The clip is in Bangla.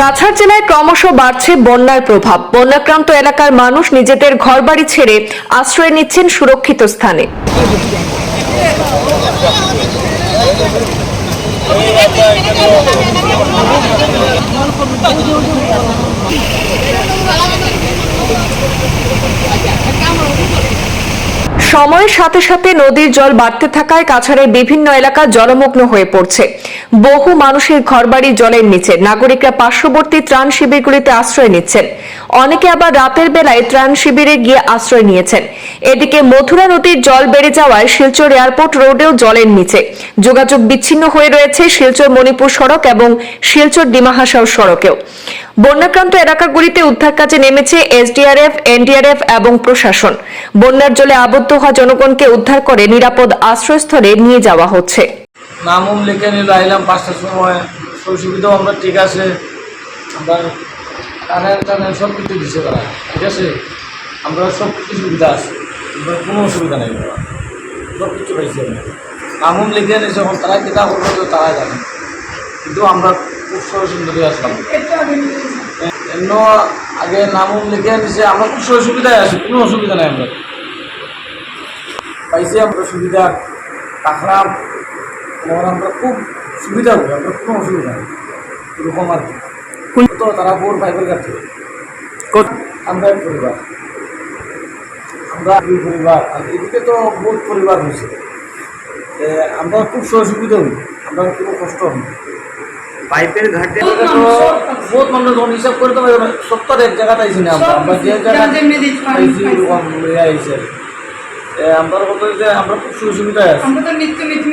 কাছাড় জেলায় ক্রমশ বাড়ছে বন্যার প্রভাব। বন্যাক্রান্ত এলাকার মানুষ নিজেদের ঘরবাড়ি ছেড়ে আশ্রয় নিচ্ছেন সুরক্ষিত স্থানে। সময়ের সাথে সাথে নদীর জল বাড়তে থাকায় কাছাড়ের বিভিন্ন এলাকা জলমগ্ন হয়ে পড়ছে। বহু মানুষের ঘরবাড়ি জলের নিচে। নাগরিকরা পার্শ্ববর্তী ত্রাণ শিবিরগুলিতে আশ্রয় নিচ্ছেন। অনেকে আবার রাতের বেলায় ত্রাণ শিবিরে গিয়ে আশ্রয় নিয়েছেন। এদিকে মথুরা নদীর জল বেড়ে যাওয়ায় শিলচর এয়ারপোর্ট রোডেও জলের নিচে। যোগাযোগ বিচ্ছিন্ন হয়ে রয়েছে শিলচর মণিপুর সড়ক এবং শিলচর ডিমাহাসাও সড়কেও। বন্যাক্রান্ত এলাকাগুলিতে উদ্ধার কাজে নেমেছে এসডিআরএফ, এনডিআরএফ এবং প্রশাসন। বন্যার জলে আবদ্ধ হওয়া জনগণকে উদ্ধার করে নিরাপদ আশ্রয়স্থলে নিয়ে যাওয়া হচ্ছে। নামুম লিখে নিল, আইলাম পাঁচটার সময়। সব সুবিধাও আমরা ঠিক আছে। আমরা কানের টানের সব কিছু দিচ্ছে তারা। ঠিক আছে? আমরা সব কিছু সুবিধা আছে। কোনো অসুবিধা নেই। সব কিছু পাইছি আমরা। নামুম লিখে নিয়েছে এখন তারা কিতাব করবে তো তারা জানে। কিন্তু আমরা খুব সহজ সুন্দরী আসলাম এমন আগে নামুম লিখে নিছে, আমরা খুব সহজ সুবিধায় আছি, কোনো অসুবিধা নেই আমরা। পাইছি আমরা সুবিধা টাকরাম এবং আমরা খুব সুবিধা হবে আমরা কোনো অসুবিধা নেই এরকম আর কি তো তারা বোর ভাইবের কাছে আমরা এক পরিবার আমরা দুই পরিবার আর এদিকে তো বহুত পরিবার হয়েছে আমরা খুব সুবিধা হই আমরা কোনো কষ্ট না। পাইপের ঘাটে বহুত মানুষ হিসাব করে তো সত্তর এক জায়গাতে আইছি না আমরা যে আইছে এ, আমরা কত যে আমরা খুব সুবিধায় আছি। আমরা তো নিত্য নিত্য